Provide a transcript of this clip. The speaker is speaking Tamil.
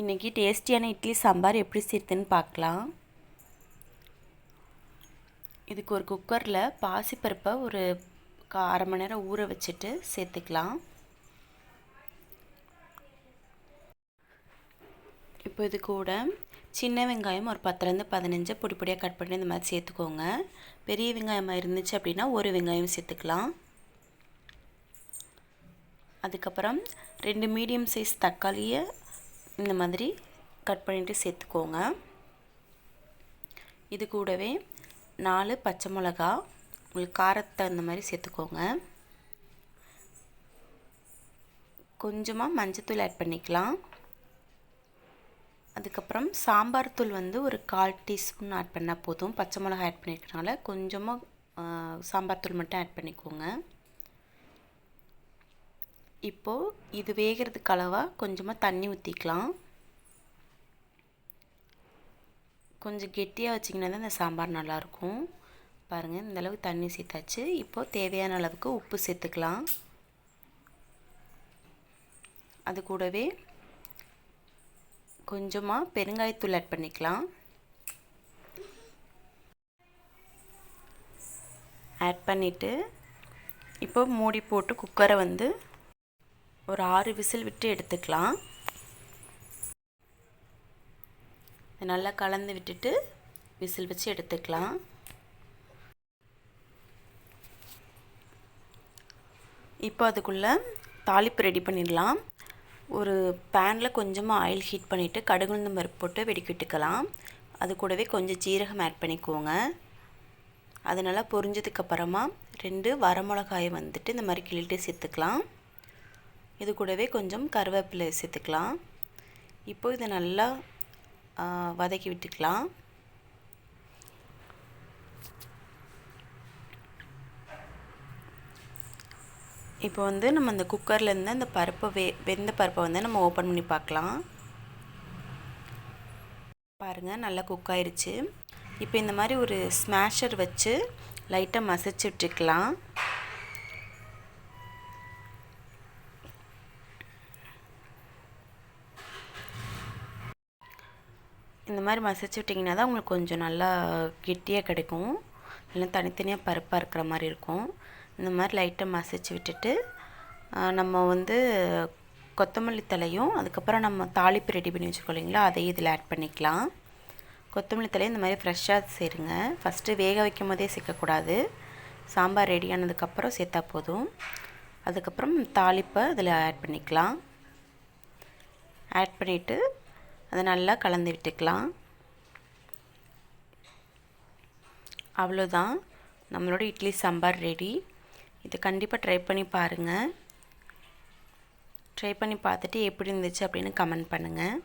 இன்றைக்கி டேஸ்டியான இட்லி சாம்பார் எப்படி செய்யுதுன்னு பார்க்கலாம். இதுக்கு ஒரு குக்கரில் பாசிப்பருப்பை ஒரு கா அரை மணி நேரம் ஊற வச்சுட்டு சேர்த்துக்கலாம். இப்போ இது கூட சின்ன வெங்காயம் ஒரு பத்துலேருந்து பதினஞ்சு பொடி பொடியாக கட் பண்ணி இந்த மாதிரி சேர்த்துக்கோங்க. பெரிய வெங்காயமாக இருந்துச்சு அப்படின்னா ஒரு வெங்காயம் சேர்த்துக்கலாம். அதுக்கப்புறம் ரெண்டு மீடியம் சைஸ் தக்காளியை இந்த மாதிரி கட் பண்ணிவிட்டு சேர்த்துக்கோங்க. இது கூடவே நாலு பச்சை மிளகா உங்களுக்கு காரத்தை அந்த மாதிரி சேர்த்துக்கோங்க. கொஞ்சமாக மஞ்சத்தூள் ஆட் பண்ணிக்கலாம். அதுக்கப்புறம் சாம்பார் தூள் வந்து ஒரு கால் டீஸ்பூன் ஆட் பண்ணால் போதும். பச்சை மிளகா ஆட் பண்ணிக்கிறனால கொஞ்சமாக சாம்பார் தூள் மட்டும் ஆட் பண்ணிக்கோங்க. இப்போது இது வேகிறதுக்கு அளவாக கொஞ்சமாக தண்ணி ஊற்றிக்கலாம் கொஞ்சம் கெட்டியாக வச்சிங்கன்னா தான் இந்த சாம்பார் நல்லாயிருக்கும் பாருங்கள் இந்த அளவுக்கு தண்ணி சேர்த்தாச்சு. இப்போது தேவையான அளவுக்கு உப்பு சேர்த்துக்கலாம். அது கூடவே கொஞ்சமாக பெருங்காயத்தூள் ஆட் பண்ணிக்கலாம். ஆட் பண்ணிவிட்டு இப்போ மூடி போட்டு குக்கரை வந்து ஒரு ஆறு விசில் விட்டு எடுத்துக்கலாம். நல்லா கலந்து விட்டுட்டு விசில் வச்சு எடுத்துக்கலாம். இப்போ அதுக்குள்ளே தாளிப்பு ரெடி பண்ணிடலாம். ஒரு பேனில் கொஞ்சமாக ஆயில் ஹீட் பண்ணிவிட்டு கடுகுளுந்து பருப்பு போட்டு வெடிக்கிட்டுக்கலாம். அது கூடவே கொஞ்சம் ஜீரகம் ஆட் பண்ணிக்கோங்க. அது நல்லா பொரிஞ்சதுக்கப்புறமா ரெண்டு வரமிளகாயை வந்துட்டு இந்த மாதிரி கிள்ளிட்டு சேர்த்துக்கலாம். இது கூடவே கொஞ்சம் கருவேப்பிலை சேர்த்துக்கலாம். இப்போ இதை நல்லா வதக்கி விட்டுக்கலாம். இப்போ வந்து நம்ம அந்த குக்கர்லேருந்து அந்த பருப்பை வே வெந்த பருப்பை வந்து நம்ம ஓப்பன் பண்ணி பார்க்கலாம். பாருங்கள் நல்லா குக் ஆயிடுச்சு இப்போ இந்த மாதிரி ஒரு ஸ்மாஷர் வச்சு லைட்டாக மசிச்சு விட்டுக்கலாம். இந்த மாதிரி மசிச்சு விட்டிங்கன்னா தான் உங்களுக்கு கொஞ்சம் நல்லா கெட்டியாக கிடைக்கும். இல்லை தனித்தனியாக பருப்பாக இருக்கிற மாதிரி இருக்கும். இந்த மாதிரி லைட்டாக மசிச்சு விட்டுட்டு நம்ம வந்து கொத்தமல்லி தலையும் அதுக்கப்புறம் நம்ம தாளிப்பு ரெடி பண்ணி வச்சுருக்கோம் இல்லைங்களா அதையும் இதில் ஆட் பண்ணிக்கலாம். கொத்தமல்லி தலையும் இந்த மாதிரி ஃப்ரெஷ்ஷாக சேருங்க. ஃபஸ்ட்டு வேக வைக்கும் போதே சேர்க்கக்கூடாது. சாம்பார் ரெடி ஆனதுக்கப்புறம் சேர்த்தா போதும். அதுக்கப்புறம் தாளிப்பை இதில் ஆட் பண்ணிக்கலாம். ஆட் பண்ணிவிட்டு அதை நல்லா கலந்து விட்டுக்கலாம். அவ்வளோதான். நம்மளோட இட்லி சாம்பார் ரெடி. இதை கண்டிப்பாக ட்ரை பண்ணி பாருங்கள் ட்ரை பண்ணி பார்த்துட்டு எப்படி இருந்துச்சு அப்படின்னு கமெண்ட் பண்ணுங்கள்